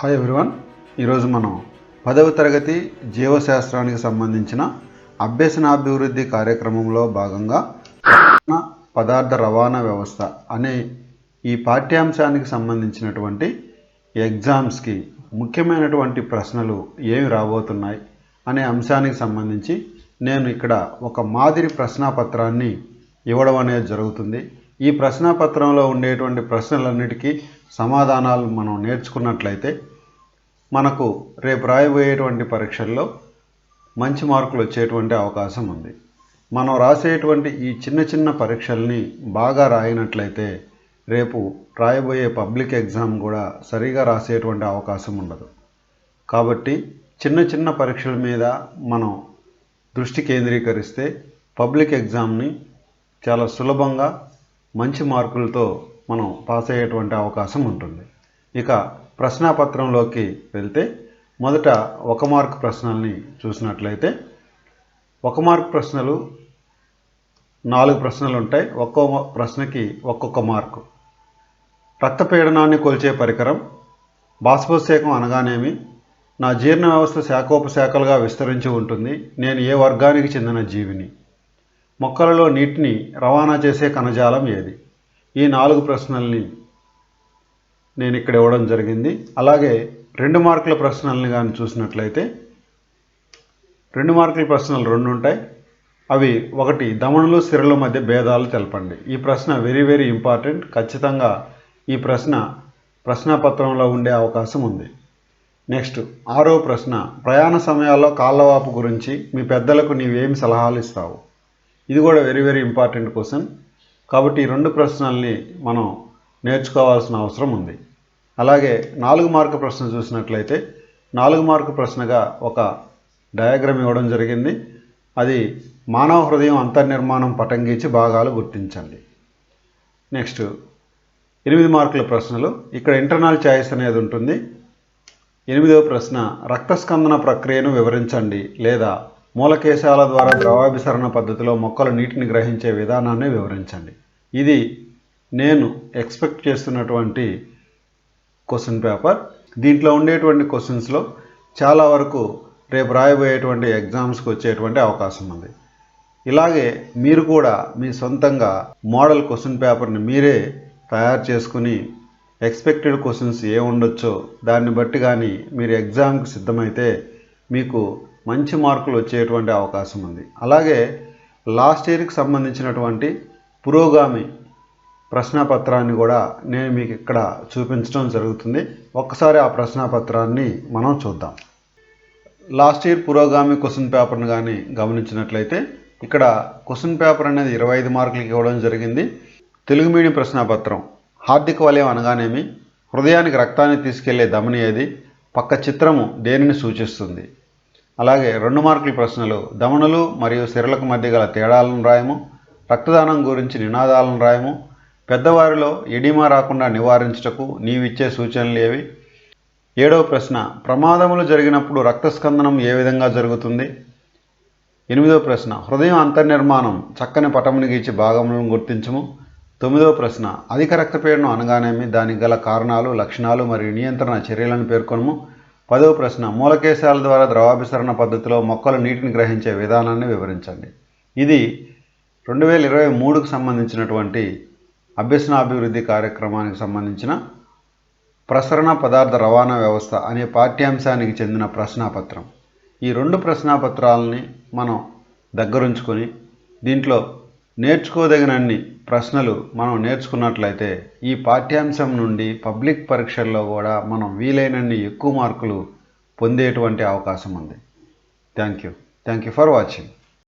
Hi everyone ఈరోజు మనం పదవ తరగతి జీవశాస్త్రానికి సంబంధించిన అభ్యసనాభివృద్ధి కార్యక్రమంలో భాగంగా పదార్థ రవాణా వ్యవస్థ అనే ఈ పాఠ్యాంశానికి సంబంధించినటువంటి ఎగ్జామ్స్కి ముఖ్యమైనటువంటి ప్రశ్నలు ఏమి రాబోతున్నాయి అనే అంశానికి సంబంధించి నేను ఇక్కడ ఒక మాదిరి ప్రశ్నాపత్రాన్ని ఇవ్వడం అనేది జరుగుతుంది. ఈ ప్రశ్నపత్రంలో ఉండేటువంటి ప్రశ్నలన్నిటికీ సమాధానాలు మనం నేర్చుకున్నట్లయితే మనకు రేపు రాయబోయేటువంటి పరీక్షల్లో మంచి మార్కులు వచ్చేటువంటి అవకాశం ఉంది. మనం రాసేటువంటి ఈ చిన్న చిన్న పరీక్షల్ని బాగా రాయినట్లయితే రేపు రాయబోయే పబ్లిక్ ఎగ్జామ్ కూడా సరిగా రాసేటువంటి అవకాశం ఉండదు. కాబట్టి చిన్న చిన్న పరీక్షల మీద మనం దృష్టి కేంద్రీకరిస్తే పబ్లిక్ ఎగ్జామ్ని చాలా సులభంగా మంచి మార్కులతో మనం పాస్ అయ్యేటువంటి అవకాశం ఉంటుంది. ఇక ప్రశ్నాపత్రంలోకి వెళ్తే మొదట ఒక మార్క్ ప్రశ్నల్ని చూసినట్లయితే ఒక మార్క్ ప్రశ్నలు నాలుగు ప్రశ్నలు ఉంటాయి ఒక్కో ప్రశ్నకి ఒక్కొక్క మార్కు. రక్తపీడనాన్ని కొలిచే పరికరం బాష్పోత్సేకం అనగానేమి నా జీర్ణ వ్యవస్థ శాఖోపశాఖలుగా విస్తరించి ఉంటుంది. నేను ఏ వర్గానికి చెందిన జీవిని? మొక్కలలో నీటిని రవాణా చేసే కణజాలం ఏది? ఈ నాలుగు ప్రశ్నల్ని నేను ఇక్కడ ఇవ్వడం జరిగింది. అలాగే రెండు మార్కుల ప్రశ్నల్ని కానీ చూసినట్లయితే రెండు మార్కుల ప్రశ్నలు రెండు ఉంటాయి. అవి ఒకటి దమనులు సిరల మధ్య భేదాలు తెలపండి. ఈ ప్రశ్న వెరీ వెరీ ఇంపార్టెంట్. ఖచ్చితంగా ఈ ప్రశ్న ప్రశ్నాపత్రంలో ఉండే అవకాశం ఉంది. నెక్స్ట్ ఆరో ప్రశ్న ప్రయాణ సమయాల్లో కాళ్ళవాపు గురించి మీ పెద్దలకు నీవేమి సలహాలు ఇస్తావు? ఇది కూడా వెరీ వెరీ ఇంపార్టెంట్ క్వశ్చన్ కాబట్టి ఈ రెండు ప్రశ్నల్ని మనం నేర్చుకోవాల్సిన అవసరం ఉంది. అలాగే నాలుగు మార్కు ప్రశ్న చూసినట్లయితే నాలుగు మార్కు ప్రశ్నగా ఒక డయాగ్రామ్ ఇవ్వడం జరిగింది. అది మానవ హృదయం అంతర్నిర్మాణం పటంగీచి భాగాలు గుర్తించండి. నెక్స్ట్ ఎనిమిది మార్కుల ప్రశ్నలు. ఇక్కడ ఇంటర్నల్ ఛాయిస్ అనేది ఉంటుంది. ఎనిమిదవ ప్రశ్న రక్తస్కందన ప్రక్రియను వివరించండి లేదా మూలకేశాల ద్వారా ద్రవాభిసరణ పద్ధతిలో మొక్కలు నీటిని గ్రహించే విధానాన్ని వివరించండి. ఇది నేను ఎక్స్పెక్ట్ చేస్తున్నటువంటి క్వశ్చన్ పేపర్. దీంట్లో ఉండేటువంటి క్వశ్చన్స్లో చాలా వరకు రేపు రాయబోయేటువంటి ఎగ్జామ్స్కి వచ్చేటువంటి అవకాశం ఉంది. ఇలాగే మీరు కూడా మీ సొంతంగా మోడల్ క్వశ్చన్ పేపర్ని మీరే తయారు చేసుకుని ఎక్స్పెక్టెడ్ క్వశ్చన్స్ ఏ ఉండొచ్చో దాన్ని బట్టి కానీ మీరు ఎగ్జామ్కి సిద్ధమైతే మీకు మంచి మార్కులు వచ్చేటువంటి అవకాశం ఉంది. అలాగే లాస్ట్ ఇయర్కి సంబంధించినటువంటి పురోగామి ప్రశ్నపత్రాన్ని కూడా నేను మీకు ఇక్కడ చూపించడం జరుగుతుంది. ఒక్కసారి ఆ ప్రశ్నపత్రాన్ని మనం చూద్దాం. లాస్ట్ ఇయర్ పురోగామి క్వశ్చన్ పేపర్ను కానీ గమనించినట్లయితే ఇక్కడ క్వశ్చన్ పేపర్ అనేది ఇరవై ఐదు మార్కులకి ఇవ్వడం జరిగింది. తెలుగు మీడియం ప్రశ్నపత్రం హార్దిక వలయం అనగానేమి? హృదయానికి రక్తాన్ని తీసుకెళ్ళే ధమని ఏది? పక్క చిత్రము దేనిని సూచిస్తుంది? అలాగే రెండు మార్కుల ప్రశ్నలు దమనులు మరియు సిరలకు మధ్య గల తేడాలను రాయము రక్తదానం గురించి నినాదాలను రాయము పెద్దవారిలో ఎడిమా రాకుండా నివారించుటకు నీవిచ్చే సూచనలు ఏవి? ఏడవ ప్రశ్న ప్రమాదములు జరిగినప్పుడు రక్తస్కందనం ఏ విధంగా జరుగుతుంది? ఎనిమిదవ ప్రశ్న హృదయం అంతర్నిర్మాణం చక్కని పటముని గీచి భాగములను గుర్తించము. తొమ్మిదవ ప్రశ్న అధిక రక్తపీడనం అనగానేమి? దానికి గల కారణాలు లక్షణాలు మరియు నియంత్రణ చర్యలను పేర్కొనము. పదవ ప్రశ్న మూలకేశాల ద్వారా ద్రవాభిసరణ పద్ధతిలో మొక్కలు నీటిని గ్రహించే విధానాన్ని వివరించండి. ఇది రెండు వేల ఇరవై మూడుకు సంబంధించినటువంటి అభ్యసనాభివృద్ధి కార్యక్రమానికి సంబంధించిన ప్రసరణ పదార్థ రవాణా వ్యవస్థ అనే పాఠ్యాంశానికి చెందిన ప్రశ్నాపత్రం. ఈ రెండు ప్రశ్నాపత్రాలని మనం దగ్గరుంచుకొని దీంట్లో నేర్చుకోదగినన్ని ప్రశ్నలు మనం నేర్చుకున్నట్లయితే ఈ పాఠ్యాంశం నుండి పబ్లిక్ పరీక్షల్లో కూడా మనం వీలైనన్ని ఎక్కువ మార్కులు పొందేటువంటి అవకాశం ఉంది. Thank you thank you for watching